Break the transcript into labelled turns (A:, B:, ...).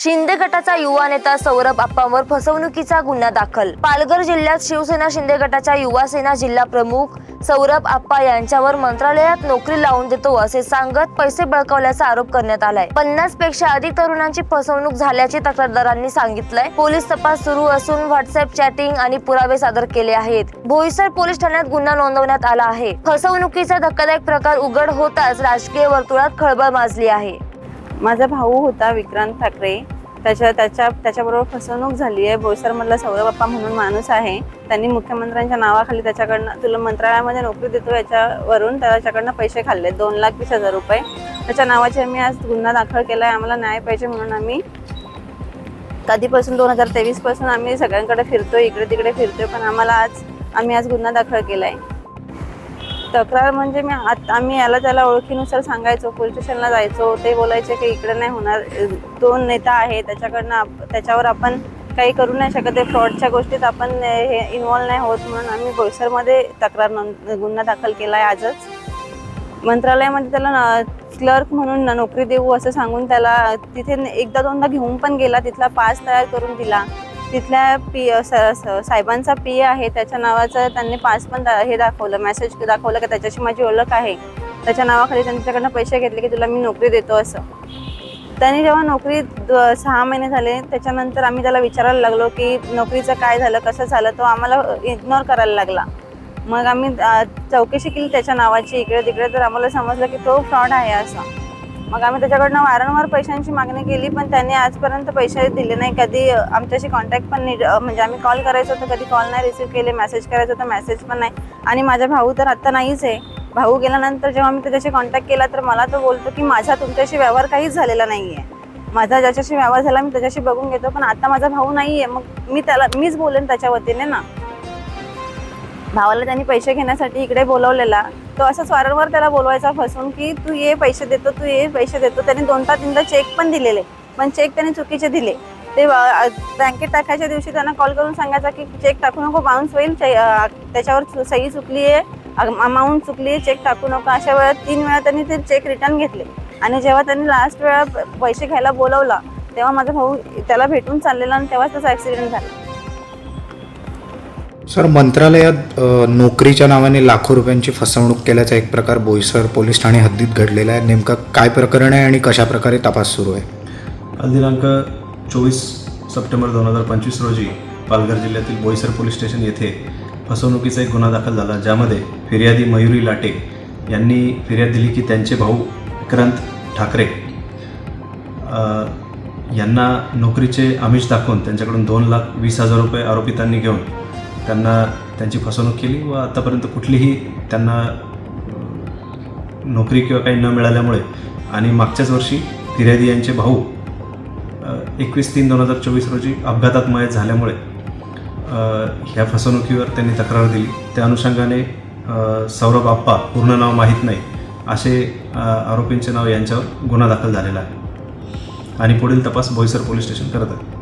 A: शिंदे गटाचा युवा नेता सौरभ आप्पांवर फसवणुकीचा गुन्हा दाखल. पालघर जिल्ह्यात शिवसेना शिंदे गटाच्या युवा सेना जिल्हा प्रमुख सौरभ आप्पा यांच्यावर मंत्रालयात नोकरी लावून देतो असे सांगत पैसे बळकावल्याचा आरोप करण्यात आलाय. पन्नासपेक्षा अधिक तरुणांची फसवणूक झाल्याचे तक्रारदारांनी सांगितलंय. पोलीस तपास सुरू असून व्हॉट्सअप चॅटिंग आणि पुरावे सादर केले आहेत. भोईसर पोलीस ठाण्यात गुन्हा नोंदवण्यात आला आहे. फसवणुकीचा धक्कादायक प्रकार उघड होताच राजकीय वर्तुळात खळबळ माजली आहे.
B: माझा भाऊ होता विक्रांत ठाकरे. त्याच्या त्याच्या त्याच्याबरोबर फसवणूक झाली आहे. बोईसरमधला सौरभ म्हणून माणूस आहे. त्यांनी मुख्यमंत्र्यांच्या नावाखाली त्याच्याकडनं तुला मंत्रालयामध्ये नोकरी देतो याच्यावरून त्याच्याकडनं पैसे खाल्ले. दोन लाख वीस हजार रुपये. त्याच्या नावाचे आम्ही आज गुन्हा दाखल केला आहे आम्हाला न्याय पाहिजे म्हणून आम्ही कधीपासून दोन हजार तेवीसपासून आम्ही सगळ्यांकडे फिरतोय. इकडे तिकडे फिरतोय. पण आम्हाला आज आम्ही आज गुन्हा दाखल केला आहे तक्रार म्हणजे मी आत- आम्ही याला त्याला ओळखीनुसार सांगायचो पोलीस स्टेशनला जायचो. ते बोलायचे की इकडे नाही होणार. दोन नेता आहे त्याच्याकडनं आप- त्याच्यावर आपण काही करू नाही शकत. ते फ्रॉडच्या गोष्टीत आपण हे इन्वॉल्व नाही होत म्हणून आम्ही बोईसरमध्ये तक्रार नोंद गुन्हा दाखल केला आहे आजच. मंत्रालयामध्ये त्याला क्लर्क म्हणून नोकरी देऊ असं सांगून त्याला तिथे एकदा दोनदा घेऊन पण गेला. तिथला पास तयार करून दिला. तिथल्या पी स- साहेबांचा पी ए आहे. त्याच्या नावाचं त्यांनी पास पण हे दाखवलं मेसेज दाखवलं की त्याच्याशी माझी ओळख आहे. त्याच्या नावाखाली त्यांच्याकडनं पैसे घेतले की तुला मी नोकरी देतो असं. त्यांनी जेव्हा नोकरी द- सहा महिने झाले त्याच्यानंतर आम्ही त्याला विचारायला लागलो की नोकरीचं काय झालं कसं झालं तो आम्हाला इग्नोर करायला लागला. मग आम्ही चौकशी केली त्याच्या नावाची इकडे तिकडे तर आम्हाला समजलं की तो फ्रॉड आहे असं. मग आम्ही त्याच्याकडनं वारंवार पैशांची मागणी केली पण त्यांनी आजपर्यंत पैसे दिले नाही. कधी आमच्याशी कॉन्टॅक्ट पण नीट म्हणजे आम्ही कॉल करायचो तर कधी कॉल नाही रिसीव्ह केले मेसेज करायचो तर मेसेज पण नाही. आणि माझा भाऊ तर आत्ता नाहीच आहे. भाऊ गेल्यानंतर जेव्हा मी त्याच्याशी कॉन्टॅक्ट केला तर मला तो बोलतो की माझा तुमच्याशी व्यवहार काहीच झालेला नाही आहे माझा ज्याच्याशी व्यवहार झाला मी त्याच्याशी बघून घेतो पण आता माझा भाऊ नाही आहे मग मी त्याला मीच बोलेन त्याच्या वतीने ना. भावाला त्यांनी पैसे घेण्यासाठी इकडे बोलवलेला. तो असंच वारंवार त्याला बोलवायचा फसून की तू ये पैसे देतो तू ये पैसे देतो. त्यांनी दोनदा तीनदा चेक पण दिलेले. पण चेक त्याने चुकीचे दिले. ते बँकेत टाकायच्या दिवशी त्यांना कॉल करून सांगायचा की चेक टाकू नको बाउन्स होईल. त्याच्यावर सही चुकली आहे. अमाऊंट चुकली आहे चेक टाकू नका. अशा वेळा तीन वेळा त्यांनी ते चेक रिटर्न घेतले. आणि जेव्हा त्यांनी लास्ट वेळा पैसे घ्यायला बोलवला तेव्हा माझा भाऊ त्याला भेटून चाललेला आणि तेव्हाच त्याचा ॲक्सिडेंट झाला.
C: सर मंत्रालयात नोकरीच्या नावाने लाखो रुपयांची फसवणूक केल्याचा एक प्रकार बोईसर पोलीस ठाणे हद्दीत घडलेला आहे. नेमकं काय प्रकरण आहे आणि कशा प्रकारे तपास सुरू आहे?
D: दिनांक चोवीस सप्टेंबर दोन हजार पंचवीस रोजी पालघर जिल्ह्यातील बोईसर पोलीस स्टेशन येथे फसवणुकीचा एक गुन्हा दाखल झाला ज्यामध्ये फिर्यादी मयुरी लाटे यांनी फिर्याद दिली की त्यांचे भाऊ विक्रांत ठाकरे यांना नोकरीचे आमिष दाखवून त्यांच्याकडून दोन लाख वीस हजार रुपये आरोपितांनी घेऊन त्यांना त्यांची फसवणूक केली व आतापर्यंत कुठलीही त्यांना नोकरी किंवा काही न मिळाल्यामुळे आणि मागच्याच वर्षी फिर्यादी यांचे भाऊ एकवीस तीन दोन हजार चोवीस रोजी अपघातात मयत झाल्यामुळे ह्या फसवणुकीवर त्यांनी तक्रार दिली. त्या अनुषंगाने सौरभ आप्पा पूर्ण नाव माहीत नाही असे आरोपींचे नाव यांच्यावर गुन्हा दाखल झालेला आहे. आणि पुढील तपास बोईसर पोलीस स्टेशन करत आहे